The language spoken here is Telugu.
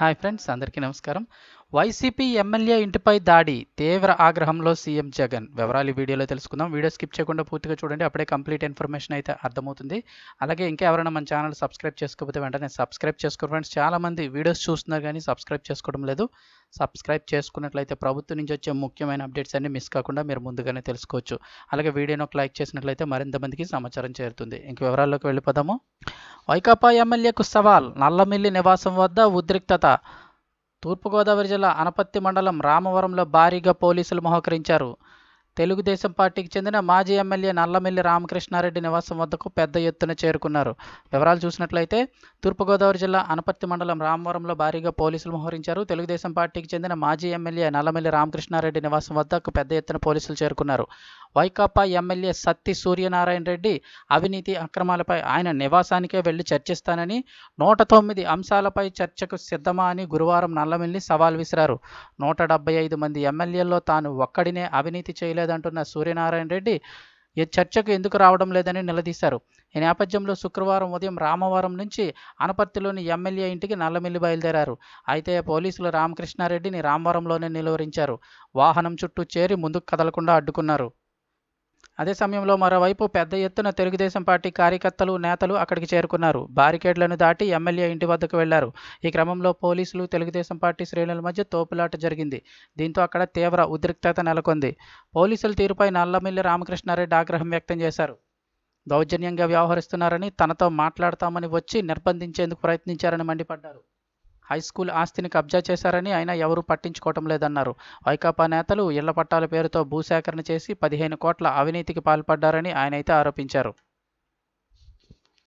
హాయ్ ఫ్రెండ్స్ అందరికీ నమస్కారం. వైసీపీ ఎమ్మెల్యే ఇంటిపై దాడి తీవ్ర ఆగ్రహంలో సీఎం జగన్. వివరాలు వీడియోలో తెలుసుకుందాం. వీడియో స్కిప్ చేయకుండా పూర్తిగా చూడండి. అప్పుడే కంప్లీట్ ఇన్ఫర్మేషన్ అయితే అర్థమవుతుంది. అలాగే ఇంకా ఎవరైనా మన ఛానల్ సబ్స్క్రైబ్ చేసుకోకపోతే వెంటనే సబ్స్క్రైబ్ చేసుకోరు ఫ్రెండ్స్. చాలామంది వీడియోస్ చూస్తున్నారు కానీ సబ్స్క్రైబ్ చేసుకోవడం లేదు. సబ్స్క్రైబ్ చేసుకున్నట్లయితే ప్రభుత్వం నుంచి వచ్చే ముఖ్యమైన అప్డేట్స్ అన్ని మిస్ కాకుండా మీరు ముందుగానే తెలుసుకోవచ్చు. అలాగే వీడియోని ఒక లైక్ చేసినట్లయితే మరింత మందికి సమాచారం చేరుతుంది. ఇంక వివరాల్లోకి వెళ్ళిపోదాము. వైకాపా ఎమ్మెల్యేకు సవాల్. నల్లమిల్లి నివాసం వద్ద ఉద్రిక్తత. తూర్పుగోదావరి జిల్లా అనపత్తి మండలం రామవరంలో భారీగా పోలీసులు మోహకరించారు. తెలుగుదేశం పార్టీకి చెందిన మాజీ ఎమ్మెల్యే నల్లమిల్లి రామకృష్ణారెడ్డి నివాసం వద్దకు పెద్ద ఎత్తున చేరుకున్నారు. వివరాలు చూసినట్లయితే తూర్పుగోదావరి జిల్లా అనపర్తి మండలం రామవరంలో భారీగా పోలీసులు మోహరించారు. తెలుగుదేశం పార్టీకి చెందిన మాజీ ఎమ్మెల్యే నల్లమిల్లి రామకృష్ణారెడ్డి నివాసం వద్దకు పెద్ద ఎత్తున పోలీసులు చేరుకున్నారు. వైకాపా ఎమ్మెల్యే సత్తి సూర్యనారాయణ రెడ్డి అవినీతి అక్రమాలపై ఆయన నివాసానికే వెళ్ళి చర్చిస్తానని నూట తొమ్మిది అంశాలపై చర్చకు సిద్ధమా అని గురువారం నల్లమిల్లి సవాల్ విసిరారు. నూట డెబ్బై ఐదు మంది ఎమ్మెల్యేల్లో తాను ఒక్కడినే అవినీతి చేయలేదు లేదంటున్న సూర్యనారాయణ రెడ్డి ఈ చర్చకు ఎందుకు రావడం లేదని నిలదీశారు. ఈ నేపథ్యంలో శుక్రవారం ఉదయం రామవరం నుంచి అనపర్తిలోని ఎమ్మెల్యే ఇంటికి నల్లమిల్లి బయలుదేరారు. అయితే పోలీసులు రామకృష్ణారెడ్డిని రామవరంలోనే నిలువరించారు. వాహనం చుట్టూ చేరి ముందుకు కదలకుండా అడ్డుకున్నారు. అదే సమయంలో మరోవైపు పెద్ద ఎత్తున తెలుగుదేశం పార్టీ కార్యకర్తలు నేతలు అక్కడికి చేరుకున్నారు. బారికేడ్లను దాటి ఎమ్మెల్యే ఇంటి వద్దకు వెళ్ళారు. ఈ క్రమంలో పోలీసులు తెలుగుదేశం పార్టీ శ్రేణుల మధ్య తోపులాట జరిగింది. దీంతో అక్కడ తీవ్ర ఉద్రిక్తత నెలకొంది. పోలీసుల తీరుపై నల్లమిల్లి రామకృష్ణారెడ్డి ఆగ్రహం వ్యక్తం చేశారు. దౌర్జన్యంగా వ్యవహరిస్తున్నారని తనతో మాట్లాడతామని వచ్చి నిర్బంధించేందుకు ప్రయత్నించారని మండిపడ్డారు. హై స్కూల్ ఆస్తిని కబ్జా చేశారని ఆయన ఎవరూ పట్టించుకోవటం లేదన్నారు. వైకాపా నేతలు ఇళ్ళ పట్టాల పేరుతో భూసేకరణ చేసి పదిహేను కోట్ల అవినీతికి పాల్పడ్డారని ఆయన అయితే ఆరోపించారు.